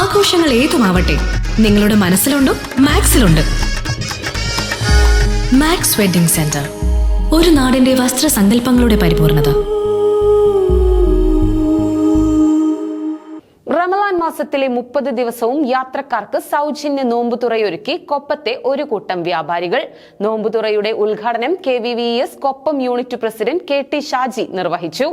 ആഘോഷങ്ങൾ ഏതുമാവട്ടെ നിങ്ങളുടെ മനസ്സിലുണ്ടോ മാക്സിലുണ്ട്. മാക്സ് വെഡിംഗ് സെന്റർ ഒരു നാടിന്റെ വസ്ത്രസങ്കല്പങ്ങളുടെ പരിപൂർണത. റമലാൻ മാസത്തിലെ മുപ്പത് ദിവസവും യാത്രക്കാർക്ക് സൗജന്യ നോമ്പുതുറയൊരുക്കി കൊപ്പത്തെ ഒരു കൂട്ടം വ്യാപാരികൾ. നോമ്പുതുറയുടെ ഉദ്ഘാടനം K V V S Koppam unit president K T Shaji നിർവഹിച്ചു.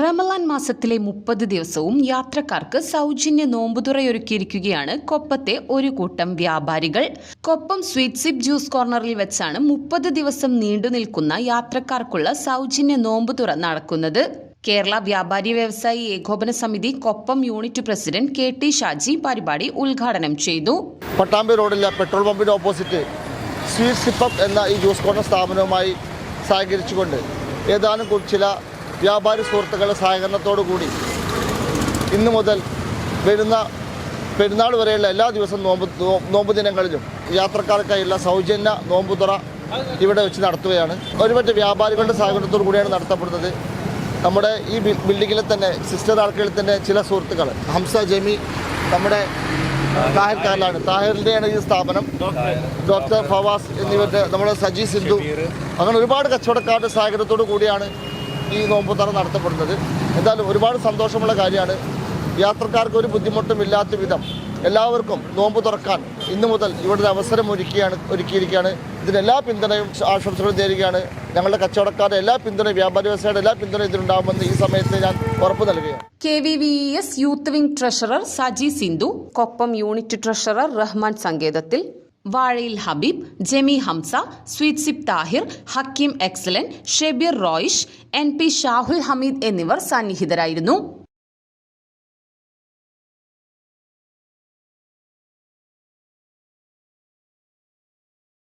റമലാൻ മാസത്തിലെ മുപ്പത് ദിവസവും യാത്രക്കാർക്ക് സൗജന്യ നോമ്പുതുറയൊരുക്കിയിരിക്കുകയാണ് കൊപ്പത്തെ ഒരു കൂട്ടം വ്യാപാരികൾ. കൊപ്പം സ്വീറ്റ് സിപ്പ് ജ്യൂസ് കോർണറിൽ വെച്ചാണ് മുപ്പത് ദിവസം നീണ്ടു നിൽക്കുന്ന യാത്രക്കാർക്കുള്ള സൗജന്യ നോമ്പുതുറ നടക്കുന്നത്. കേരള വ്യാപാരി വ്യവസായി ഏകോപന സമിതി Koppam unit president K T Shaji പരിപാടി ഉദ്ഘാടനം ചെയ്തു. പട്ടാമ്പി റോഡിലെ പെട്രോൾ പമ്പിന്റെ ഓപ്പോസിറ്റ് സ്വീറ്റ് സിപ്പപ്പ് എന്ന ഈ ജ്യൂസ് കോർണർ സ്ഥാപനവുമായി സഹകരിച്ചുകൊണ്ട് ഏതാനും ചില വ്യാപാരി സുഹൃത്തുക്കളുടെ സഹകരണത്തോടു കൂടി ഇന്നു മുതൽ വരുന്ന പെരുന്നാൾ വരെയുള്ള എല്ലാ ദിവസവും നോമ്പ് നോമ്പ് ദിനങ്ങളിലും യാത്രക്കാർക്കായുള്ള സൗജന്യ നോമ്പുതുറ ഇവിടെ വെച്ച് നടത്തുകയാണ്. ഒരുപറ്റ വ്യാപാരികളുടെ സഹകരണത്തോടു കൂടിയാണ് നടത്തപ്പെടുന്നത്. നമ്മുടെ ഈ ബിൽഡിങ്ങിലെ തന്നെ സിസ്റ്റർ ആർക്കുകളിൽ തന്നെ ചില സുഹൃത്തുക്കൾ ഹംസ ജമി നമ്മുടെ താഹിർ കാലാണ് താഹിറിന്റെയാണ് ഈ സ്ഥാപനം. ഡോക്ടർ ഫവാസ് എന്നിവരുടെ നമ്മുടെ സജി സിന്ധു അങ്ങനെ ഒരുപാട് കച്ചവടക്കാരുടെ സഹകരണത്തോടു കൂടിയാണ് ഈ നോമ്പുതറ നടത്തപ്പെടുന്നത്. എന്തായാലും ഒരുപാട് സന്തോഷമുള്ള കാര്യമാണ്. യാത്രക്കാർക്ക് ഒരു ബുദ്ധിമുട്ടും ഇല്ലാത്ത വിധം എല്ലാവർക്കും നോമ്പ് തുറക്കാൻ ഇന്നു മുതൽ ഇവിടെ അവസരം ഒരുക്കിയാണ് ഒരുക്കിയിരിക്കുകയാണ്. ഇതിനെല്ലാ പിന്തുണയും ആശംസകളും തരികയാണ് ഞങ്ങളുടെ കച്ചവടക്കാരുടെ എല്ലാ പിന്തുണയും വ്യാപാരി വ്യവസായയുടെ എല്ലാ പിന്തുണയും ഇതിനുണ്ടാകുമെന്ന് ഈ സമയത്ത് ഞാൻ ഉറപ്പ് നൽകുകയാണ്. K V V S youth wing treasurer Saji Sindhu Koppam unit treasurer Rahman സങ്കേതത്തിൽ വാഴയിൽ ഹബീബ് ജെമി ഹംസ സ്വീറ്റ്സിപ് താഹിർ ഹക്കീം എക്സലൻ ഷെബീർ റോയിഷ് എൻ പി ഷാഹുൽ ഹമീദ് എന്നിവർ സന്നിഹിതരായിരുന്നു.